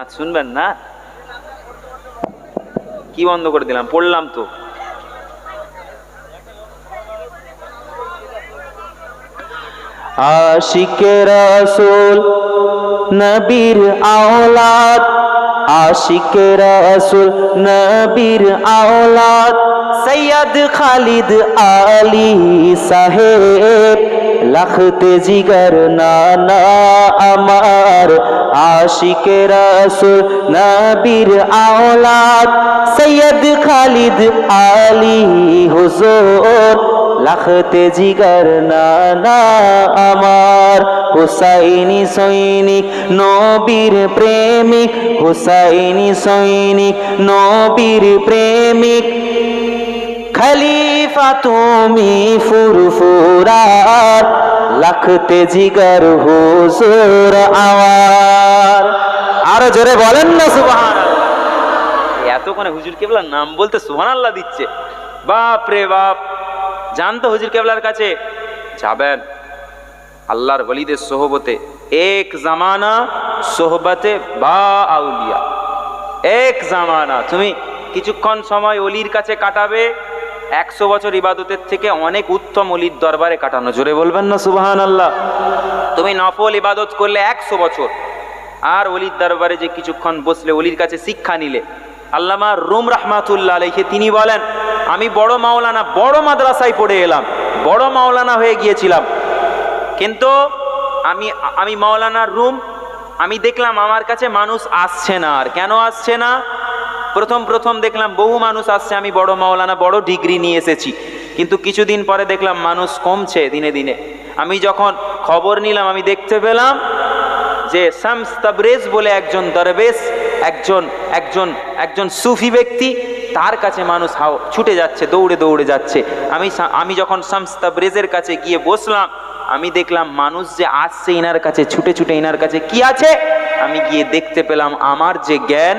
না, শুনবেন না। কি বন্ধ করে দিলাম? পড়লাম তো। আশিকে রসুল, নবীর আওলাদ। আশিকে রসুল, নবীর আওলাদ। সৈয়দ খালিদ আলী সাহেব। লখতে জিগর নানা আমার আশিকে রসুল নবীর আওলাদ সৈয়দ খালিদ আলী হুজুর। লাখতে জিগর নানা আমার হুসাইনি সৈনিক, নবীর প্রেমিক। হুসাইনি সৈনিক, নবীর প্রেমিক। খলিফা তুমি ফুরফুরার লাখতে জিগর হুজুর আওয়ার। আরও জোরে বলেন না সুবহান এতক্ষণে হুজুর কেবলার নাম বলতে সুহান আল্লাহ দিচ্ছে। বাপ রে বাপ জানতো হুজুর কেবলার কাছে। যাবেন। আল্লাহর বলিদের সোহবতে, এক জামানা সোহবতে বা আউলিয়া। এক জামানা, তুমি কিছুক্ষণ সময় অলির কাছে কাটাবে একশো বছর ইবাদতের থেকে অনেক উত্তম অলির দরবারে কাটানো। জোরে বলবেন না সুবাহান আল্লাহ তুমি নফল ইবাদত করলে একশো বছর, আর অলির দরবারে যে কিছুক্ষণ বসলে, অলির কাছে শিক্ষা নিলে। আল্লামা রুম রহমাতুল্লাহ আলাইহি, তিনি বলেন, আমি বড় মাওলানা, বড় মাদ্রাসায় পড়ে এলাম, বড় মাওলানা হয়ে গিয়েছিলাম। কিন্তু আমি আমি মাওলানার রুম, আমি দেখলাম আমার কাছে মানুষ আসছে না, আর কেন আসছে না? প্রথম প্রথম দেখলাম বহু মানুষ আসছে, আমি বড় মাওলানা, বড় ডিগ্রি নিয়ে এসেছি। কিন্তু কিছুদিন পরে দেখলাম মানুষ কমছে দিনে দিনে। আমি যখন খবর নিলাম, আমি দেখতে পেলাম যে শামস তাবরেজ বলে একজন দরবেশ, একজন একজন একজন সুফি ব্যক্তি, তার কাছে মানুষ হাও, ছুটে যাচ্ছে, দৌড়ে দৌড়ে যাচ্ছে। আমি আমি যখন শামস তাবরেজের কাছে গিয়ে বসলাম, আমি দেখলাম মানুষ যে আসছে, ইনার কাছে, ছুটে ছুটে ইনার কাছে, কি আছে? আমি গিয়ে দেখতে পেলাম আমার যে জ্ঞান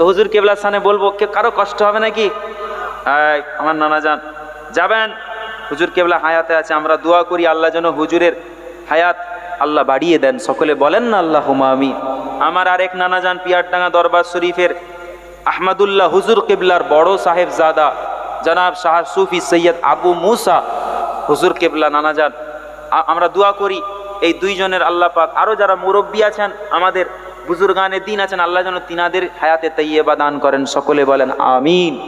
তো হুজুর কেবলার সামনে বলব, কে কারও কষ্ট হবে নাকি? আমার নানা যান যাবেন? হুজুর কেবলা হায়াতে আছে, আমরা দোয়া করি, আল্লাহ যেন হুজুরের হায়াত আল্লাহ বাড়িয়ে দেন। সকলে বলেন না আল্লাহ হুমামি আমার আরেক নানা যান পিয়ারডাঙ্গা দরবার শরীফের আহমদুল্লাহ হুজুর কেবলার বড় সাহেব জাদা জনাব শাহ সুফি সৈয়দ আবু মুসা। হুজুর কেবলা নানা যান আমরা দোয়া করি, এই দুইজনের আল্লাহ পাক আরও যারা মুরব্বী আছেন আমাদের বুজুর্গানের দিন আছেন, আল্লাহ যেন তিনাদের হায়াতে তৈয়বা দান করেন। সকলে বলেন, আমিন।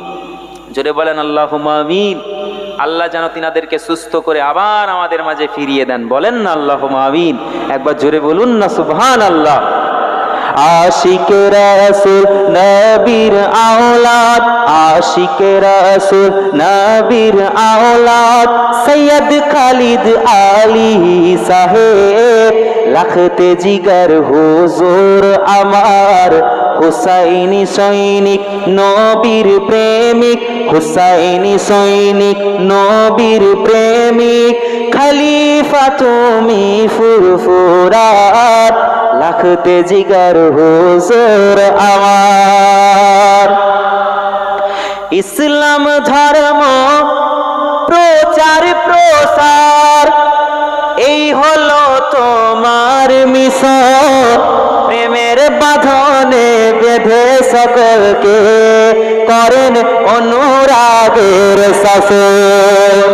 জোরে বলেন আল্লাহ আমিন। আল্লাহ যেন তিনাদেরকে সুস্থ করে আবার আমাদের মাঝে ফিরিয়ে দেন। বলেন না আল্লাহ আমিন। একবার জোরে বলুন না সুবহান আল্লাহ আশিকে রসুল নবীর আওলাদ, আশিকে রসুল নবীর আওলাদ, সৈয়দ খালিদ আলী সাহেব, লাখতে জিগার হুজুর আমার। হুসাইনি সৈনিক, নবীর প্রেমিক। হুসাইনি সৈনিক, নবীর প্রেমিক। খালিফা তুমি ফুরফুরাত, লাখতে জিগার হুজুর আমার। ইসলাম ধর্ম বেঁধে সকলকে করেন অনুরাগের শাসন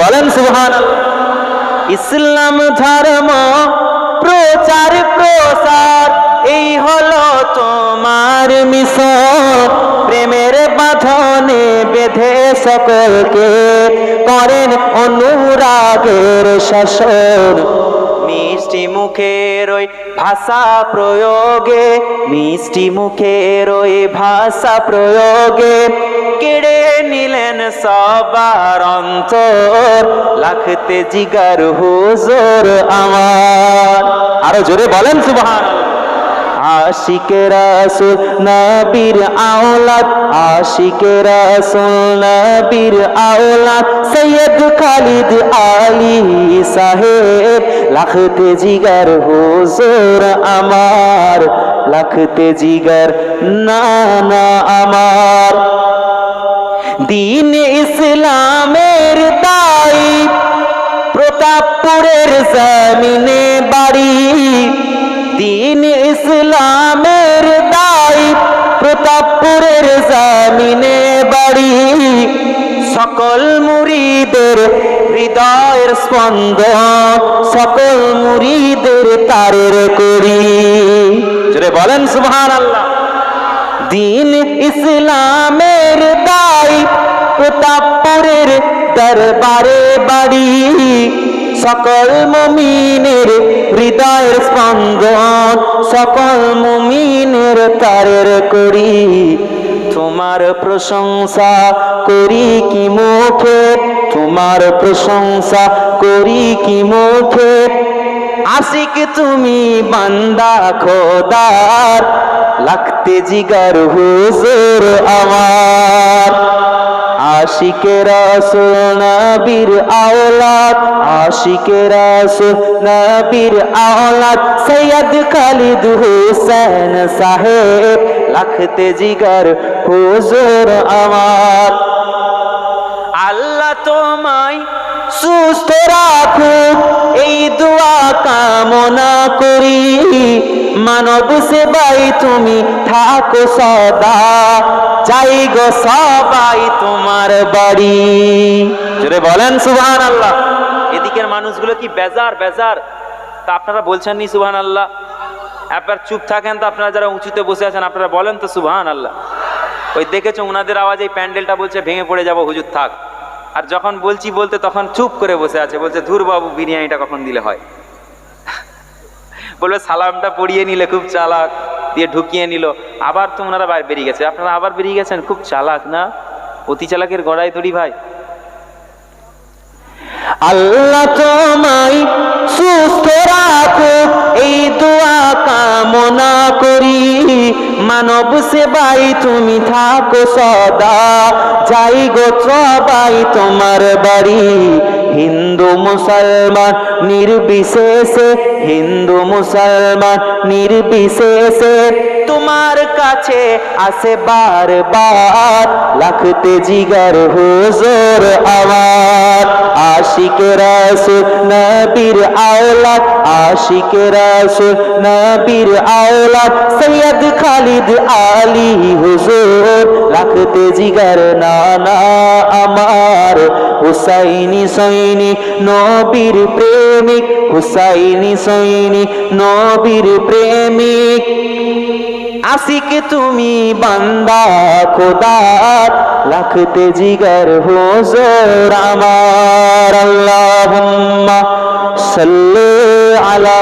বলেন সুহান ইসলাম ধর্ম, প্রচার, প্রসার, এই হলো তোমার মিশন। প্রেমের বাঁধনে বেঁধে সকলকে করেন অনুরাগের শাসন। মিষ্টি মুখের ওই ভাষা প্রয়োগে, মিষ্টি মুখের ওই ভাষা প্রয়োগে। কেড়ে নিলেন সবার অন্তর, লাখতে জিগার হুজুর আমার। আরও জোরে বলেন সুবহান আশিকে রাসুল নবীর আওলাদ, আশিকে রাসুল নবীর আওলাদ, সৈয়দ খালিদ আলী সাহেব। লাখতে জিগার হুজুর আমার, লাখতে জিগার নানা আমার। দিন ইসলামের দায়ী, প্রতাপপুরের জমিনে বাড়ি। দিন ইসলামের দায়ী, প্রতাপপুরের জমিনে বাড়ি। সকল মুরিদের হৃদয়ের স্পন্দন, সকল মুরিদের তারের করি। বলেন আল্লাহ দিন ইসলামের দায়, প্রতাপপুরের দরবারে বাড়ি। সকল মুমিনের হৃদয়ের স্পন্দন, সকল মুমিনের তারের করি। তোমার প্রশংসা করি কি মুখে? তোমার প্রশংসা করি কি মুখে? আশিক তুমি বান্দা, খোদার, লাগতে জিগার হুজুর আমার। আশিকে রাসুল নবীর আওলাদ আশিকে রাসুল নবীর আওলাদ সৈয়দ খালিদ হুসেন সাহেব লাগতে জিগার হুজুর আমার। আল্লাহ তোমায় সুস্থ এই দোয়া কামনা করি। মানব সেবাই তুমি থাকো সদা, যাই গো সবাই তোমার বাড়ি। বলেন সুবহান আল্লাহ মানুষগুলো কি বেজার বেজার? তা আপনারা বলছেন নি সুবহান আল্লাহ একবার চুপ থাকেন তো আপনারা যারা উঁচুতে বসে আছেন, আপনারা বলেন তো সুবহান আল্লাহ ওই দেখেছ ওনাদের আওয়াজ এই প্যান্ডেলটা বলছে, ভেঙে পড়ে যাব, হুজুর, থাক। আর যখন বলছি বলতে তখন চুপ করে বসে আছে, বলছে, ধুর বাবু, বিরিয়ানিটা কখন দিলে হয়? বলবে, সালামটা পড়িয়ে নিলে, খুব চালাক। দিয়ে ঢুকিয়ে নিল। আবার তো ওনারা বাইরে বেরিয়ে গেছে। আপনারা আবার বেরিয়ে গেছেন? খুব চালাক না? অতি চালাকের গড়াই ধরি ভাই। আল্লাহ তোমায় সুস্থ রাখো, এই দোয়া কামনা করি। মানব সেবাই তুমি থাকো সদা। যাই গো সবাই তোমার বাড়ি। হিন্দু, মুসলমান, নির্বিশেষে হিন্দু মুসলমান নির্বিশেষে তোমার কাছে আসে বারবার। লাখতে জিগার হুজুর আমার, আশিকে রাসুল নবীর আওলাদ, আশিকে রাসুল নবীর আওলাদ, সৈয়দ খালিদ আলী হুজুর। লাখতে জিগার নানা আমার, হুসাইনি সৈনি নবীর প্রেমিক, হুসাইনি সৈনি নবীর প্রেমিক। আসিক তুমি বান্দা খোদার লাখতে জিগার হোজর আমার। আল্লাহ সাল্লে আলা